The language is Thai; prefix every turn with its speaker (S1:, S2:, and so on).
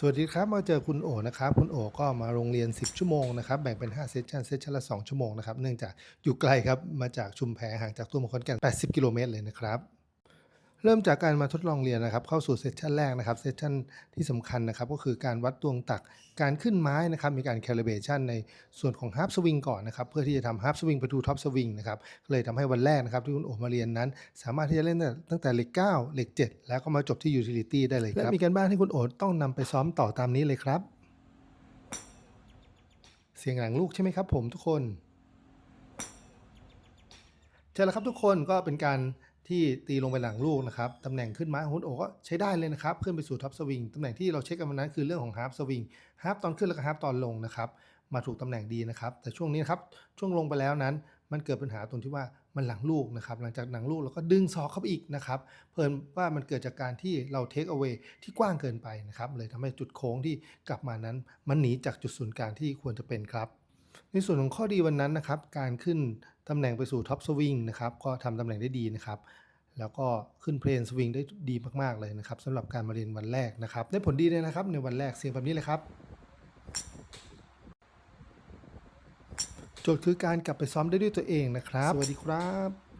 S1: สวัสดีครับ มาเจอคุณโอนะครับ คุณโอก็มาโรงเรียน 10 ชั่วโมงนะครับแบ่งเป็น 5 เซสชันเซสชันละ 2 ชั่วโมงนะครับเนื่องจากอยู่ไกลครับมาจากชุมแพห่างจากตัวเมืองขอนแก่น80 กิโลเมตรเลยนะครับ เริ่มจากการมาทดลองเรียนนะครับ เข้าสู่เซสชันแรกนะครับ เซสชันที่สำคัญนะครับ ก็คือการวัดตวงตัก การขึ้นไม้นะครับ มีการ calibration ในส่วนของ half swing ก่อนนะครับ เพื่อที่จะทำ half swing ไป to top swing นะครับ เลยทำให้วันแรกนะครับที่คุณโอมาเรียนนั้น สามารถที่จะเล่นตั้งแต่เลข9เลข7แล้วก็มาจบที่ utility ได้เลยครับ และมีการบ้านที่คุณโอต้องนำไปซ้อมต่อตามนี้เลยครับ เสียงหลังลูกใช่ไหมครับ ผมทุกคนใช่แล้วครับทุกคนก็เป็นการ ที่ตีลงไปหลังลูกนะครับตำแหน่งขึ้นไม้ของคุณโอก็ใช้ได้เลยนะครับขึ้นไปสู่ท็อปสวิงตำแหน่งที่เราเช็คกันวันนั้นคือเรื่องของฮาร์ปสวิงฮาร์ปตอนขึ้นแล้วก็ฮาร์ปตอนลงนะครับมาถูกตำแหน่งดีนะครับ แต่ช่วงนี้นครับช่วงลงไปแล้วนั้น มันเกิดปัญหาตรงที่ว่ามันหลังลูกนะครับ หลังจากหลังลูกเราก็ดึงซอกเข้าไปอีกนะครับ เพิ่นว่ามันเกิดจากการที่เราเทคเอา a y ที่กว้างเกินไปนะครับเลยทำให้จุดโค้งที่กลับมานั้น มันหนีจากจุดศูนย์กลางที่ควรจะเป็นครับ ในส่วนของข้อดีวันนั้นนะครับ การขึ้นตำแหน่งไปสู่ท็อปสวิงนะครับก็ทำตำแหน่งได้ดีนะครับ แล้วก็ขึ้นเพลนสวิงได้ดีมากๆเลยนะครับสำหรับการมาเรียนวันแรกนะครับ ได้ผลดีเลยนะครับ ในวันแรกเสียงแบบนี้เลยครับโจทย์คือการกลับไปซ้อมได้ด้วยตัวเองนะครับ สวัสดีครับ